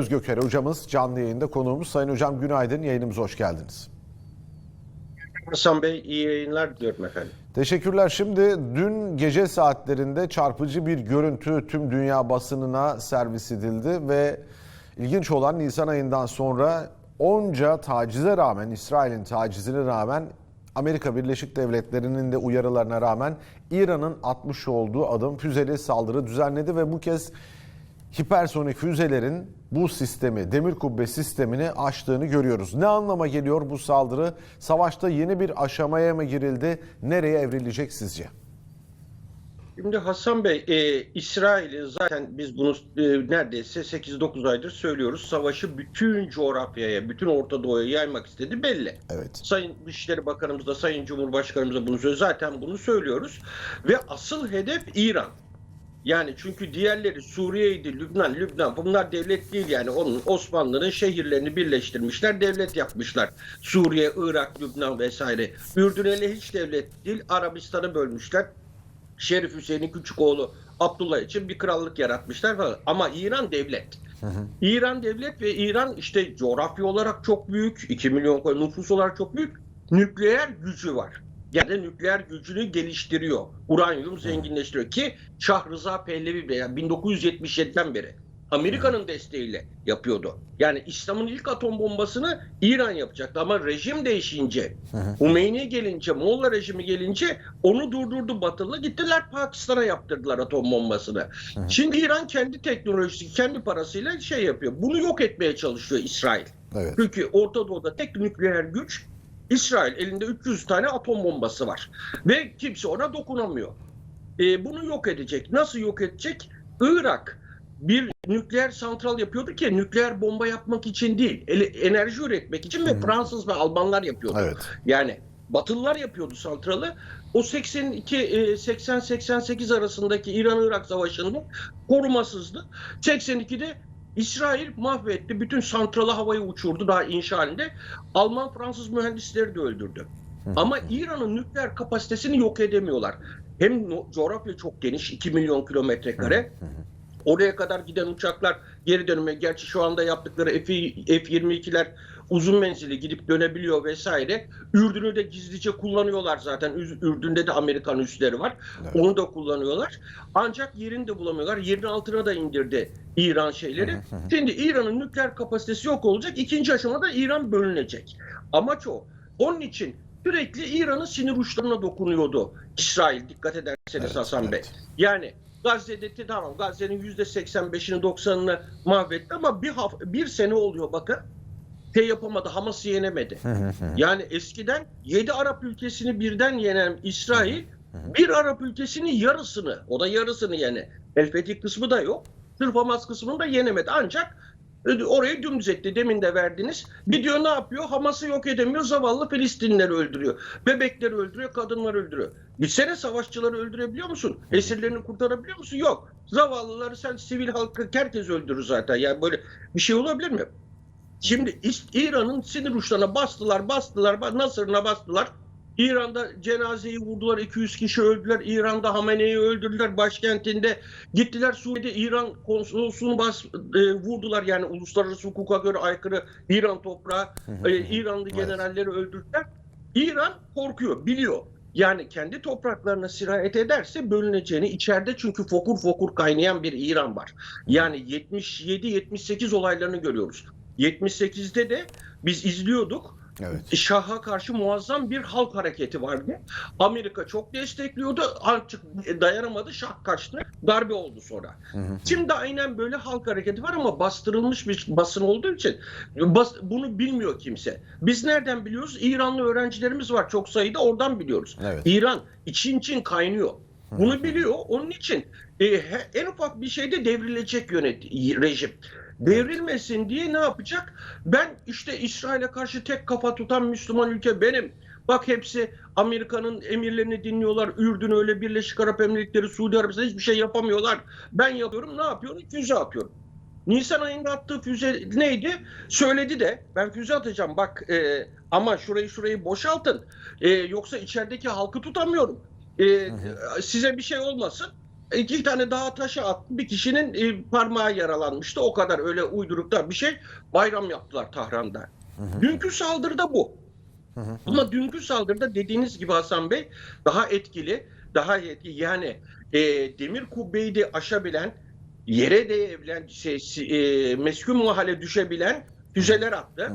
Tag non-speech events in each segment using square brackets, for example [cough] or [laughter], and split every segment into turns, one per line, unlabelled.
Özgökere hocamız canlı yayında konuğumuz. Sayın hocam günaydın yayınımıza hoş geldiniz.
Hasan Bey iyi yayınlar diliyorum efendim.
Teşekkürler. Şimdi dün gece saatlerinde çarpıcı bir görüntü tüm dünya basınına servis edildi ve ilginç olan Nisan ayından sonra onca tacize rağmen, İsrail'in tacizine rağmen Amerika Birleşik Devletleri'nin de uyarılarına rağmen İran'ın atmış olduğu adım füzeli saldırı düzenledi ve bu kez hipersonik füzelerin bu sistemi, demir kubbe sistemini aştığını görüyoruz. Ne anlama geliyor bu saldırı? Savaşta yeni bir aşamaya mı girildi? Nereye evrilecek sizce?
Şimdi Hasan Bey, e, İsrail'in zaten biz bunu e, neredeyse 8-9 aydır söylüyoruz. Savaşı bütün coğrafyaya, bütün Orta Doğu'ya yaymak istedi belli.
Evet.
Sayın Dışişleri Bakanımız da, Sayın Cumhurbaşkanımız da bunu söylüyor. Zaten bunu söylüyoruz. Ve asıl hedef İran. Yani çünkü diğerleri Suriye'ydi, Lübnan, Lübnan bunlar devlet değil yani onun Osmanlı'nın şehirlerini birleştirmişler, devlet yapmışlar. Suriye, Irak, Lübnan vesaire. Ürdün hele hiç devlet değil, Arabistan'ı bölmüşler. Şerif Hüseyin'in küçük oğlu Abdullah için bir krallık yaratmışlar falan. Ama İran devlet. İran devlet ve İran işte coğrafya olarak çok büyük, 2 milyon nüfus olarak çok büyük. Nükleer gücü var. Yani nükleer gücünü geliştiriyor. Uranyum zenginleştiriyor ki Şah Rıza Pehlevi bile yani 1977'den beri Amerika'nın desteğiyle yapıyordu. Yani İslam'ın ilk atom bombasını İran yapacaktı ama rejim değişince, Hümeyni gelince, Molla rejimi gelince onu durdurdu Batılı. Gittiler Pakistan'a yaptırdılar atom bombasını. Şimdi İran kendi teknolojisi, kendi parasıyla şey yapıyor. Bunu yok etmeye çalışıyor İsrail.
Evet.
Çünkü Orta Doğu'da tek nükleer güç İsrail. Elinde 300 tane atom bombası var. Ve kimse ona dokunamıyor. E, bunu yok edecek. Nasıl yok edecek? Irak bir nükleer santral yapıyordu ki nükleer bomba yapmak için değil, enerji üretmek için ve Fransız ve Almanlar yapıyordu.
Evet.
Yani Batılılar yapıyordu santralı. O 82 e, 80-88 arasındaki İran-Irak savaşının korumasızdı. 82'de İsrail mahvetti. Bütün santralı havaya uçurdu daha inşa halinde. Alman Fransız mühendisleri de öldürdü. Ama İran'ın nükleer kapasitesini yok edemiyorlar. Hem coğrafya çok geniş 2 milyon kilometre kare. Oraya kadar giden uçaklar geri dönme. Gerçi şu anda yaptıkları F- F-22'ler uzun menzili gidip dönebiliyor vesaire. Ürdün'ü de gizlice kullanıyorlar zaten. Ürdün'de de Amerikan üsleri var.
Evet.
Onu da kullanıyorlar. Ancak yerini de bulamıyorlar. Yerin altına da indirdi İran şeyleri. Şimdi İran'ın nükleer kapasitesi yok olacak. İkinci aşamada İran bölünecek. Amaç o. Onun için sürekli İran'ın sinir uçlarına dokunuyordu İsrail dikkat ederseniz
Evet,
Hasan
evet.
Bey. Yani Gazze'de tamam Gazze'nin yüzde 85'ini 90'ını mahvetti ama bir, haf- bir sene oluyor bakın. Şey yapamadı, Hamas'ı yenemedi. Yani eskiden 7 Arap ülkesini birden yenen İsrail bir Arap ülkesinin yarısını, o da yarısını yani. El Fetih kısmı da yok. Sırf Hamas kısmını da yenemedi. Ancak orayı dümdüz etti. Demin de verdiniz. Gidiyor ne yapıyor? Hamas'ı yok edemiyor. Zavallı Filistinlileri öldürüyor. Bebekleri öldürüyor, kadınları öldürüyor. Gitsene savaşçıları öldürebiliyor musun? Esirlerini kurtarabiliyor musun? Yok. Zavallıları sen sivil halkı herkes öldürür zaten. Yani böyle bir şey olabilir mi? Şimdi İran'ın sinir uçlarına bastılar, bastılar, ba- Nasır'ına bastılar. İran'da cenazeyi vurdular, 200 kişi öldüler. İran'da Hamene'yi öldürdüler başkentinde. Gittiler Suriye'de İran konsolosluğunu bas, e, vurdular. Yani uluslararası hukuka göre aykırı İran toprağı. E, İranlı generalleri öldürdüler. İran korkuyor, biliyor. Yani kendi topraklarına sirayet ederse bölüneceğini içeride çünkü fokur fokur kaynayan bir İran var. Yani 77-78 olaylarını görüyoruz. 78'de de biz izliyorduk.
Evet.
Şah'a karşı muazzam bir halk hareketi vardı. Amerika çok destekliyordu. Artık dayanamadı. Şah kaçtı. Darbe oldu sonra. Şimdi aynen böyle halk hareketi var ama bastırılmış bir basın olduğu için bas- bunu bilmiyor kimse. Biz nereden biliyoruz? İranlı öğrencilerimiz var çok sayıda oradan biliyoruz.
Evet.
İran için için kaynıyor. Bunu biliyor. Onun için e, en ufak bir şeyde devrilecek yönet rejim. Devrilmesin diye ne yapacak? Ben işte İsrail'e karşı tek kafa tutan Müslüman ülke benim. Bak hepsi Amerika'nın emirlerini dinliyorlar. Ürdün öyle Birleşik Arap Emirlikleri, Suudi Arabistan hiçbir şey yapamıyorlar. Ben yapıyorum. Ne yapıyorum? Füze atıyorum. Nisan ayında attığı füze neydi? Söyledi de ben füze atacağım bak e, ama şurayı şurayı boşaltın. E, yoksa içerideki halkı tutamıyorum. E, size bir şey olmasın. İki tane dağa taşı attı. Bir kişinin e, parmağı yaralanmıştı. O kadar öyle uyduruklar bir şey. Bayram yaptılar Tahran'da. Dünkü saldırıda bu. Ama dünkü saldırıda dediğiniz gibi Hasan Bey daha etkili, daha etkili. Yani e, demir kubbeyi de aşabilen, yere değebilen, şey, e, meskun mahalle düşebilen füzeler attı.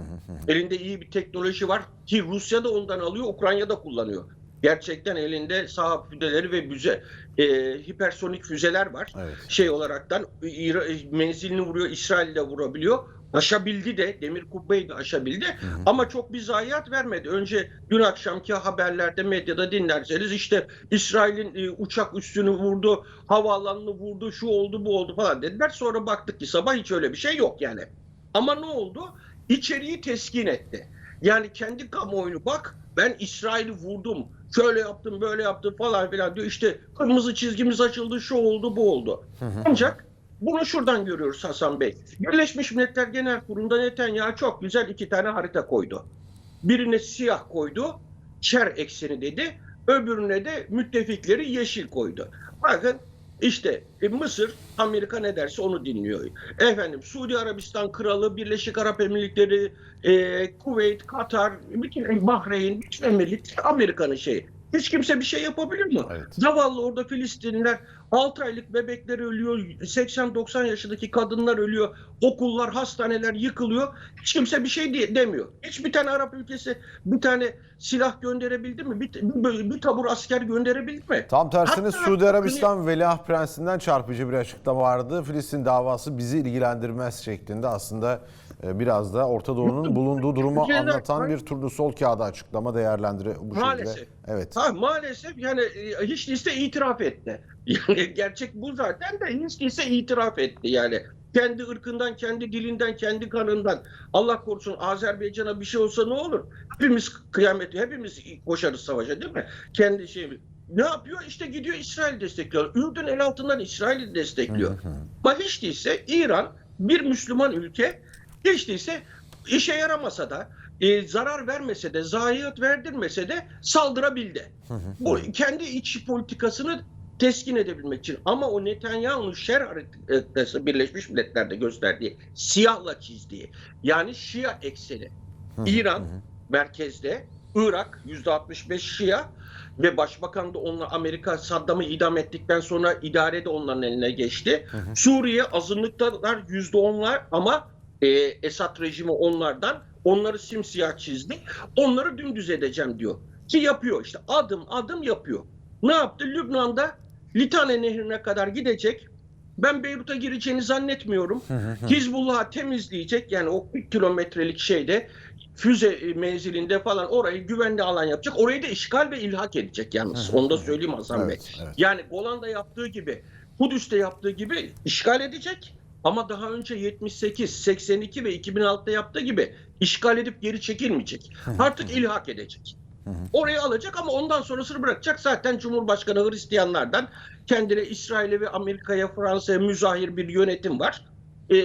Elinde iyi bir teknoloji var ki Rusya da ondan alıyor, Ukrayna da kullanıyor. Gerçekten elinde saha füzeleri ve büze, e, hipersonik füzeler var.
Evet.
Şey olaraktan menzilini vuruyor, İsrail'de vurabiliyor. Aşabildi de, demir kubbeyi de aşabildi. Ama çok bir zayiat vermedi. Önce dün akşamki haberlerde, medyada dinlerseniz işte İsrail'in e, uçak üstünü vurdu, havaalanını vurdu, şu oldu, bu oldu falan dediler. Sonra baktık ki sabah hiç öyle bir şey yok yani. Ama ne oldu? İçeriği teskin etti. Yani kendi kamuoyunu bak ben İsrail'i vurdum, şöyle yaptım, böyle yaptım falan filan diyor. İşte kırmızı çizgimiz açıldı, şu oldu, bu oldu. Ancak bunu şuradan görüyoruz Hasan Bey. Birleşmiş Milletler Genel Kurulu'nda Netanyahu çok güzel iki tane harita koydu. Birine siyah koydu, şer ekseni dedi. Öbürüne de müttefikleri yeşil koydu. Bakın işte e, Mısır Amerika ne derse onu dinliyor. Efendim Suudi Arabistan Kralı, Birleşik Arap Emirlikleri, e, Kuveyt, Katar, bütün Bahreyn, bütün emirlik Amerika'nın şeyi. Hiç kimse bir şey yapabilir mi?
Evet.
Zavallı orada Filistinliler 6 aylık bebekler ölüyor, 80-90 yaşındaki kadınlar ölüyor, okullar, hastaneler yıkılıyor. Hiç kimse bir şey diye, demiyor. Hiçbir tane Arap ülkesi bir tane silah gönderebildi mi? Bir, bir, bir tabur asker gönderebildi mi?
Tam tersine
Hatta
Suudi Arabistan Veliaht Prensi'nden çarpıcı bir açıklama vardı. Filistin davası bizi ilgilendirmez şeklinde aslında e, biraz da Orta Doğu'nun bulunduğu durumu anlatan bir turnusol kağıdı açıklama değerlendire bu
Maalesef.
Evet.
Ha, maalesef yani e, hiç değilse itiraf etti. [laughs] Yani gerçek bu zaten de hiç değilse itiraf etti yani. Kendi ırkından, kendi dilinden, kendi kanından. Allah korusun Azerbaycan'a bir şey olsa ne olur? Hepimiz kıyameti, hepimiz koşarız savaşa değil mi? Kendi şeyimiz. Ne yapıyor? İşte gidiyor İsrail destekliyor. Ürdün el altından İsrail'i destekliyor. Ama hiç değilse İran bir Müslüman ülke hiç değilse işe yaramasa da e, zarar vermese de zayiat verdirmese de saldırabildi. Bu kendi iç politikasını teskin edebilmek için. Ama o Netanyahu'nun şer haritası Birleşmiş Milletler'de gösterdiği siyahla çizdiği yani Şia ekseni. İran merkezde, Irak %65 Şia ve başbakan da onunla Amerika Saddam'ı idam ettikten sonra idare de onların eline geçti. Suriye azınlıktalar %10'lar ama e, Esad rejimi onlardan onları simsiyah çizdi. Onları dümdüz edeceğim diyor. Ki yapıyor işte adım adım yapıyor. Ne yaptı? Lübnan'da Litane Nehri'ne kadar gidecek. Ben Beyrut'a gireceğini zannetmiyorum. Hizbullah'ı temizleyecek yani o 40 kilometrelik şeyde füze e, menzilinde falan orayı güvenli alan yapacak. Orayı da işgal ve ilhak edecek yalnız. Onu da söyleyeyim Hasan Bey.
Evet, evet.
Yani Golan'da yaptığı gibi, Kudüs'te yaptığı gibi işgal edecek. Ama daha önce 78, 82 ve 2006'da yaptığı gibi işgal edip geri çekilmeyecek. Artık ilhak edecek. Orayı alacak ama ondan sonrasını bırakacak. Zaten Cumhurbaşkanı Hristiyanlardan kendine İsrail'e ve Amerika'ya, Fransa'ya müzahir bir yönetim var. Ee,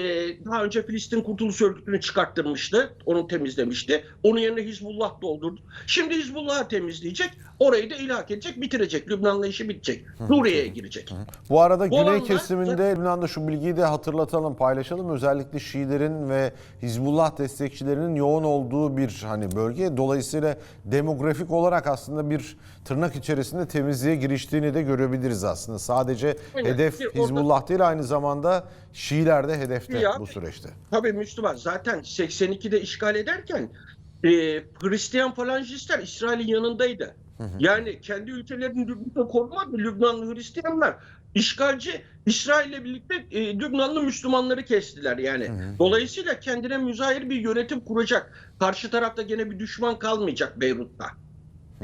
daha önce Filistin Kurtuluş Örgütü'nü çıkarttırmıştı. Onu temizlemişti. Onun yerine Hizbullah doldurdu. Şimdi Hizbullah'ı temizleyecek. Orayı da ilhak edecek, bitirecek. Lübnan'la işi bitecek. Suriye'ye girecek.
Bu arada güney
Golan'da-
kesiminde Lübnan'da şu bilgiyi de hatırlatalım, paylaşalım. Özellikle Şiilerin ve Hizbullah destekçilerinin yoğun olduğu bir hani bölge. Dolayısıyla demografik olarak aslında bir tırnak içerisinde temizliğe giriştiğini de görebiliriz aslında. Sadece
Aynen.
hedef
Bir orada-
Hizbullah değil aynı zamanda Şiiler de hedefte
Ya-
bu süreçte.
Tabii Müslüman. Zaten 82'de işgal ederken e, Hristiyan falancistler İsrail'in yanındaydı. Yani kendi ülkelerini Lübnan'da korumadı Lübnanlı Hristiyanlar. İşgalci İsrail'le birlikte e, Lübnanlı Müslümanları kestiler yani. Dolayısıyla kendine müzahir bir yönetim kuracak. Karşı tarafta gene bir düşman kalmayacak Beyrut'ta.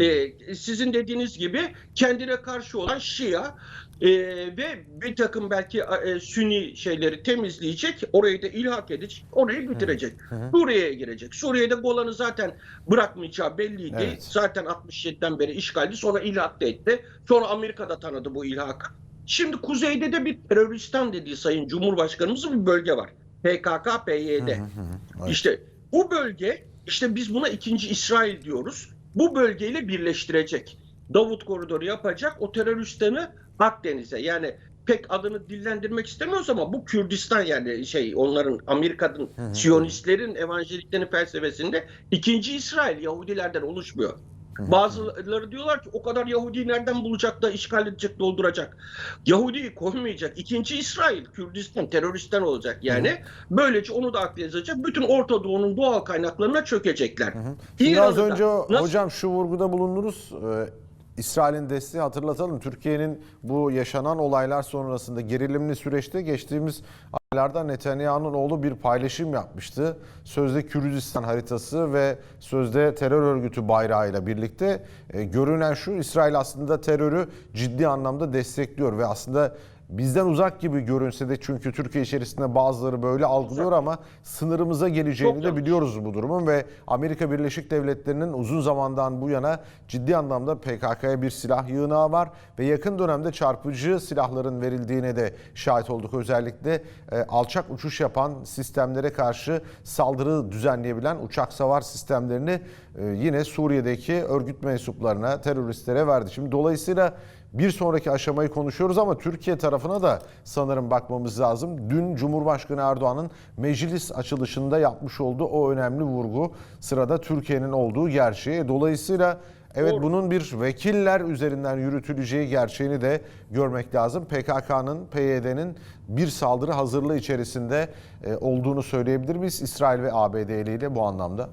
E, sizin dediğiniz gibi kendine karşı olan Şia e, ve bir takım belki e, Sünni şeyleri temizleyecek, orayı da ilhak edecek, orayı bitirecek. Suriye'ye girecek. Suriye'de Golan'ı zaten bırakmayacağı belliydi.
Evet.
Zaten 67'den beri işgaldi. Sonra ilhak da etti. Sonra Amerika'da tanıdı bu ilhakı. Şimdi kuzeyde de bir teröristan dediği Sayın Cumhurbaşkanımızın bir bölge var. PKK, PYD.
Evet.
İşte bu bölge, işte biz buna ikinci İsrail diyoruz. Bu bölgeyle birleştirecek. Davut koridoru yapacak. O teröristanı Akdeniz'e yani pek adını dillendirmek istemiyoruz ama bu Kürdistan yani şey onların Amerika'nın Siyonistlerin evangeliklerin felsefesinde ikinci İsrail Yahudilerden oluşmuyor. Bazıları diyorlar ki o kadar Yahudi nereden bulacak da işgal edecek, dolduracak. Yahudi'yi koymayacak. İkinci İsrail, Kürdistan, teröristten olacak yani. Böylece onu da aklı yazacak. Bütün Orta Doğu'nun doğal kaynaklarına çökecekler.
Şimdi az önce
nasıl-
hocam şu vurguda bulundunuz. Ee, İsrail'in desteği hatırlatalım. Türkiye'nin bu yaşanan olaylar sonrasında gerilimli süreçte geçtiğimiz aylarda Netanyahu'nun oğlu bir paylaşım yapmıştı. Sözde Kürdistan haritası ve sözde terör örgütü bayrağıyla birlikte e, görünen şu İsrail aslında terörü ciddi anlamda destekliyor ve aslında bizden uzak gibi görünse de çünkü Türkiye içerisinde bazıları böyle algılıyor ama sınırımıza geleceğini
Çok
de
yanlış.
biliyoruz bu durumun ve Amerika Birleşik Devletleri'nin uzun zamandan bu yana ciddi anlamda PKK'ya bir silah yığınağı var ve yakın dönemde çarpıcı silahların verildiğine de şahit olduk. Özellikle e, alçak uçuş yapan sistemlere karşı saldırı düzenleyebilen uçak savar sistemlerini e, yine Suriye'deki örgüt mensuplarına, teröristlere verdi. Şimdi dolayısıyla bir sonraki aşamayı konuşuyoruz ama Türkiye tarafına da sanırım bakmamız lazım. Dün Cumhurbaşkanı Erdoğan'ın meclis açılışında yapmış olduğu o önemli vurgu sırada Türkiye'nin olduğu gerçeği. Dolayısıyla evet
Doğru.
bunun bir vekiller üzerinden yürütüleceği gerçeğini de görmek lazım. PKK'nın, PYD'nin bir saldırı hazırlığı içerisinde e, olduğunu söyleyebilir miyiz İsrail ve ABD ile bu anlamda?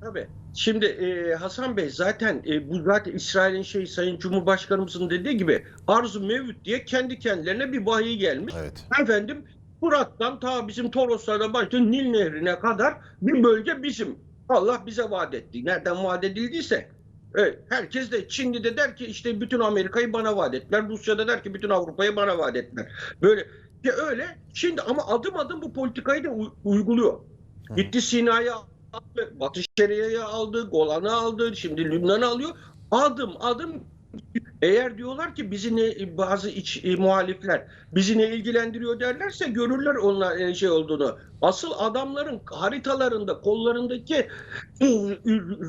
Tabii. Şimdi e, Hasan Bey zaten e, bu zaten İsrail'in şey Sayın Cumhurbaşkanımızın dediği gibi arzu mevcut diye kendi kendilerine bir vahiy gelmiş.
Evet.
Efendim Fırat'tan ta bizim Toroslar'da başlayıp Nil Nehri'ne kadar bir bölge bizim. Allah bize vaat etti. Nereden vaat edildiyse. Evet, herkes de Çin'de de der ki işte bütün Amerika'yı bana vaat ettiler. Rusya'da der ki bütün Avrupa'yı bana vaat ettiler. Böyle ya öyle. Şimdi ama adım adım bu politikayı da uyguluyor. Gitti Sina'yı aldı, Batı Şeria'yı aldı, Golan'ı aldı, şimdi Lübnan'ı alıyor. Adım adım eğer diyorlar ki bizi ne bazı iç e, muhalifler bizi ne ilgilendiriyor derlerse görürler onlar e, şey olduğunu. Asıl adamların haritalarında, kollarındaki e,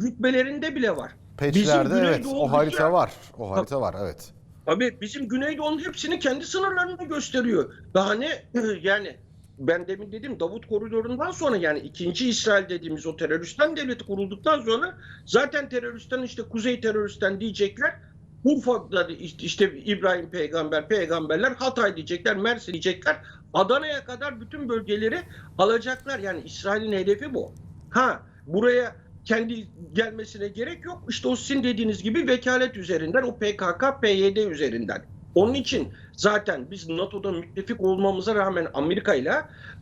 rütbelerinde bile var.
Peçlerde evet o harita var. O harita var evet.
Abi bizim Güneydoğu'nun hepsini kendi sınırlarında gösteriyor. Daha ne yani ben demin dedim Davut koridorundan sonra yani ikinci İsrail dediğimiz o teröristten devleti kurulduktan sonra zaten teröristten işte kuzey teröristten diyecekler. Urfa'da işte, İbrahim peygamber, peygamberler Hatay diyecekler, Mersin diyecekler. Adana'ya kadar bütün bölgeleri alacaklar. Yani İsrail'in hedefi bu. Ha buraya kendi gelmesine gerek yok. İşte o sizin dediğiniz gibi vekalet üzerinden, o PKK, PYD üzerinden. Onun için zaten biz NATO'da müttefik olmamıza rağmen Amerika ile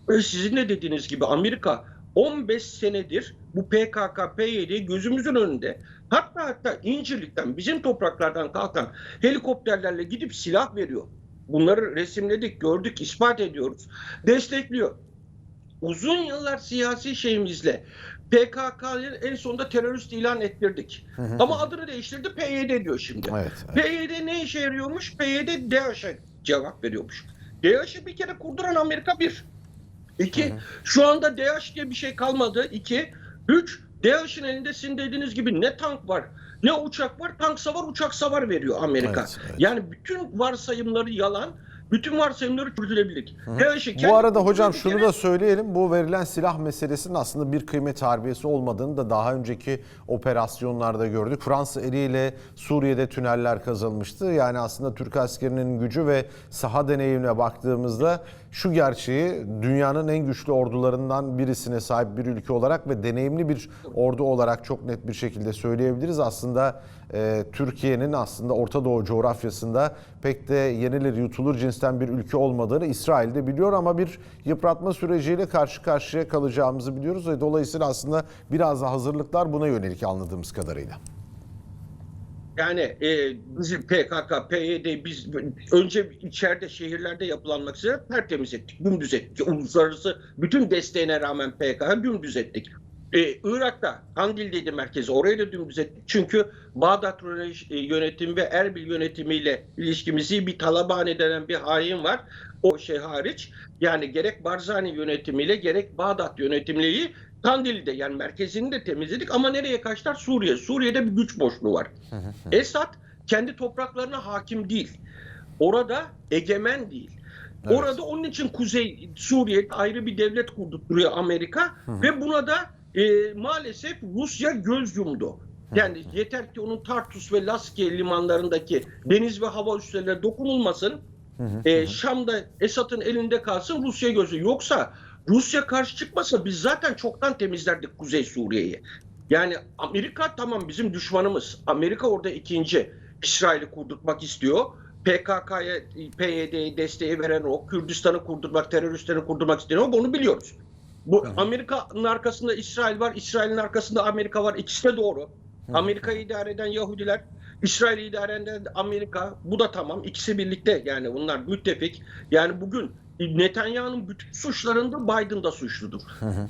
e, sizin de dediğiniz gibi Amerika 15 senedir bu PKK, PYD gözümüzün önünde. Hatta hatta İncirlik'ten bizim topraklardan kalkan helikopterlerle gidip silah veriyor. Bunları resimledik, gördük, ispat ediyoruz. Destekliyor. Uzun yıllar siyasi şeyimizle PKK'yı en sonunda terörist ilan ettirdik. Ama adını değiştirdi PYD diyor şimdi.
Evet. evet.
PYD ne işe yarıyormuş? PYD DAEŞ'e cevap veriyormuş. DAEŞ'i bir kere kurduran Amerika bir. İki, şu anda DAEŞ diye bir şey kalmadı. İki, üç, DAEŞ'in elinde sizin dediğiniz gibi ne tank var, ne uçak var, tank savar, uçak savar veriyor Amerika.
Evet, evet.
Yani bütün varsayımları yalan, bütün varsayımları kendi
Bu arada hocam şunu
kere-
da söyleyelim. Bu verilen silah meselesinin aslında bir kıymet harbiyesi olmadığını da daha önceki operasyonlarda gördük. Fransa eliyle Suriye'de tüneller kazılmıştı. Yani aslında Türk askerinin gücü ve saha deneyimine baktığımızda şu gerçeği dünyanın en güçlü ordularından birisine sahip bir ülke olarak ve deneyimli bir ordu olarak çok net bir şekilde söyleyebiliriz. Aslında e, Türkiye'nin aslında Orta Doğu coğrafyasında pek de yenilir yutulur cinsten bir ülke olmadığını İsrail de biliyor ama bir yıpratma süreciyle karşı karşıya kalacağımızı biliyoruz ve dolayısıyla aslında biraz da hazırlıklar buna yönelik anladığımız kadarıyla.
Yani e, bizim PKK, PYD biz önce içeride şehirlerde yapılanmak üzere tertemiz ettik, dümdüz ettik. Uluslararası bütün desteğine rağmen PKK dümdüz ettik. E, Irak'ta Kandil'deydi merkezi. Orayı da dümdüz ettik. Çünkü Bağdat e, yönetimi ve Erbil yönetimiyle ilişkimizi bir Talabani denen bir hain var. O şey hariç. Yani gerek Barzani yönetimiyle gerek Bağdat yönetimiyle Kandil'de yani merkezini de temizledik ama nereye kaçtılar? Suriye. Suriye'de bir güç boşluğu var. [laughs] Esad kendi topraklarına hakim değil. orada egemen değil.
Evet.
Orada onun için Kuzey Suriye ayrı bir devlet kurdurtuyor Amerika ve buna da e, maalesef Rusya göz yumdu. Yani yeter ki onun Tartus ve Laskiye limanlarındaki deniz ve hava üslerine dokunulmasın. E, Şam'da Esad'ın elinde kalsın Rusya gözü. Yoksa Rusya karşı çıkmasa biz zaten çoktan temizlerdik Kuzey Suriye'yi. Yani Amerika tamam bizim düşmanımız. Amerika orada ikinci. İsrail'i kurdurtmak istiyor. PKK'ya, PYD'ye desteği veren o, Kürdistan'ı kurdurmak, teröristlerini kurdurmak istiyor ama bunu biliyoruz. Bu Amerika'nın arkasında İsrail var, İsrail'in arkasında Amerika var. İkisi de doğru. Amerika'yı idare eden Yahudiler, İsrail'i idare eden Amerika. Bu da tamam. İkisi birlikte yani bunlar müttefik. Yani bugün Netanyahu'nun bütün suçlarında Biden da suçludur.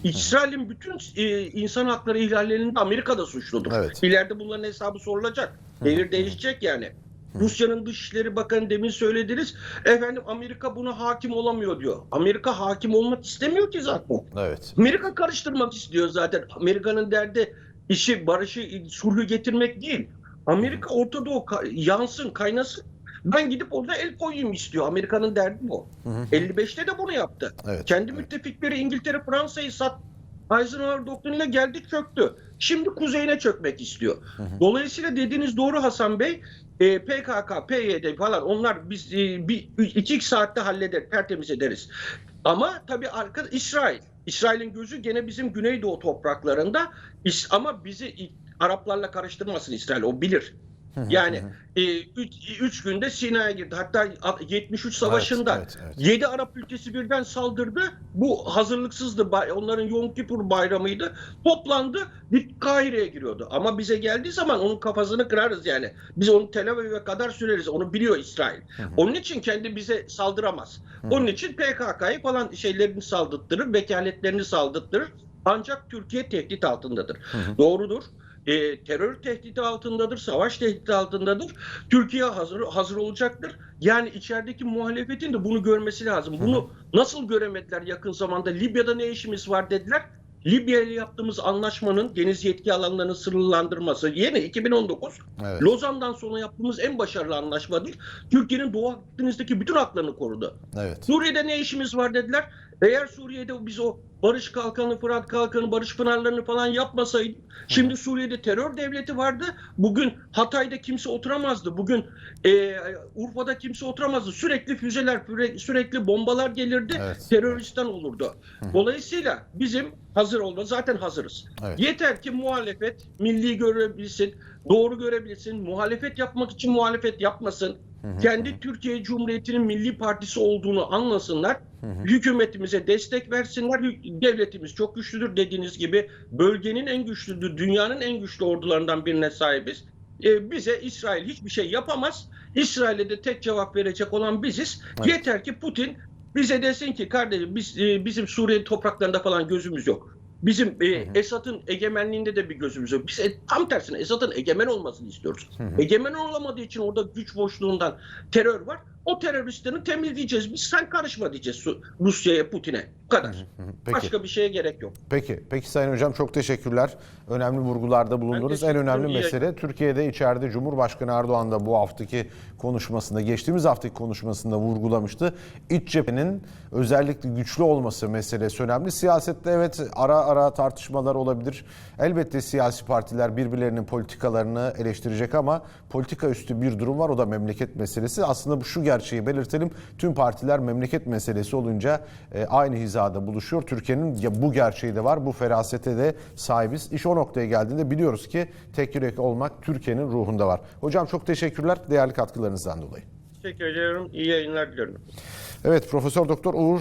İsrail'in bütün e, insan hakları ihlallerinde Amerika da suçludur.
Evet.
İleride bunların hesabı sorulacak. Devir değişecek yani. Rusya'nın Dışişleri Bakanı demin söylediniz. Efendim Amerika buna hakim olamıyor diyor. Amerika hakim olmak istemiyor ki zaten.
Evet.
Amerika karıştırmak istiyor zaten. Amerika'nın derdi işi, barışı, sulhü getirmek değil. Amerika Orta Doğu yansın, kaynasın. Ben gidip orada el koyayım istiyor. Amerika'nın derdi bu. 55'te de bunu yaptı.
Evet.
Kendi
Evet.
müttefikleri İngiltere, Fransa'yı sat. Eisenhower doktriniyle geldi çöktü. Şimdi kuzeyine çökmek istiyor. Dolayısıyla dediğiniz doğru Hasan Bey. E, PKK, PYD falan onlar biz e, bir iki saatte halleder, tertemiz ederiz. Ama tabii arka İsrail. İsrail'in gözü gene bizim Güneydoğu topraklarında. Ama bizi Araplarla karıştırmasın İsrail. O bilir. Yani 3 günde Sina'ya girdi. Hatta a- 73 savaşında
evet, evet.
7 Arap ülkesi birden saldırdı. Bu hazırlıksızdı. Onların Yom Kippur bayramıydı. Toplandı. Bir Kahire'ye giriyordu. Ama bize geldiği zaman onun kafasını kırarız yani. Biz onu Tel Aviv'e kadar süreriz. Onu biliyor İsrail. Onun için kendi bize saldıramaz. Onun için PKK'yı falan şeylerini saldırtırır, vekaletlerini saldırtırır. Ancak Türkiye tehdit altındadır. Doğrudur. E, terör tehdidi altındadır, savaş tehdidi altındadır. Türkiye hazır hazır olacaktır. Yani içerideki muhalefetin de bunu görmesi lazım. Bunu nasıl göremediler yakın zamanda? Libya'da ne işimiz var dediler. Libya ile yaptığımız anlaşmanın deniz yetki alanlarını sınırlandırması yeni 2019
Evet.
Lozan'dan sonra yaptığımız en başarılı anlaşmadır. Türkiye'nin Doğu Akdeniz'deki bütün haklarını korudu.
Evet.
Suriye'de ne işimiz var dediler. Eğer Suriye'de biz o Barış Kalkanı, Fırat Kalkanı, Barış Pınarlarını falan yapmasaydık şimdi Suriye'de terör devleti vardı. Bugün Hatay'da kimse oturamazdı. Bugün e, Urfa'da kimse oturamazdı. Sürekli füzeler, süre- sürekli bombalar gelirdi.
Evet.
Teröristan olurdu. Dolayısıyla bizim hazır olma zaten hazırız.
Evet.
Yeter ki muhalefet milli görebilsin, doğru görebilsin. Muhalefet yapmak için muhalefet yapmasın. Kendi Türkiye Cumhuriyeti'nin milli partisi olduğunu anlasınlar. Hükümetimize destek versinler. Devletimiz çok güçlüdür dediğiniz gibi. Bölgenin en güçlüdür, dünyanın en güçlü ordularından birine sahibiz. Ee, bize İsrail hiçbir şey yapamaz. İsrail'e de tek cevap verecek olan biziz.
Evet.
Yeter ki Putin bize desin ki kardeşim biz e, bizim Suriye topraklarında falan gözümüz yok. Bizim e, Esad'ın egemenliğinde de bir gözümüz yok. Biz e, tam tersine Esad'ın egemen olmasını istiyoruz. Egemen olamadığı için orada güç boşluğundan terör var. O teröristlerini temizleyeceğiz. Biz sen karışma diyeceğiz Rusya'ya, Putin'e. Bu kadar.
Peki.
Başka bir şeye gerek yok.
Peki, peki Sayın Hocam çok teşekkürler. Önemli vurgularda bulundunuz. En önemli.
İyi
mesele Türkiye'de içeride Cumhurbaşkanı Erdoğan da bu haftaki konuşmasında, geçtiğimiz haftaki konuşmasında vurgulamıştı. İç cephenin özellikle güçlü olması meselesi önemli. Siyasette evet ara ara tartışmalar olabilir. Elbette siyasi partiler birbirlerinin politikalarını eleştirecek ama politika üstü bir durum var o da memleket meselesi. Aslında bu şu gerçeği belirtelim. Tüm partiler memleket meselesi olunca e, aynı hizada buluşuyor. Türkiye'nin ya bu gerçeği de var. Bu ferasete de sahibiz. İş o noktaya geldiğinde biliyoruz ki tek yürek olmak Türkiye'nin ruhunda var. Hocam çok teşekkürler değerli katkılarınızdan dolayı.
Teşekkür ediyorum. İyi yayınlar diliyorum.
Evet Profesör Doktor Uğur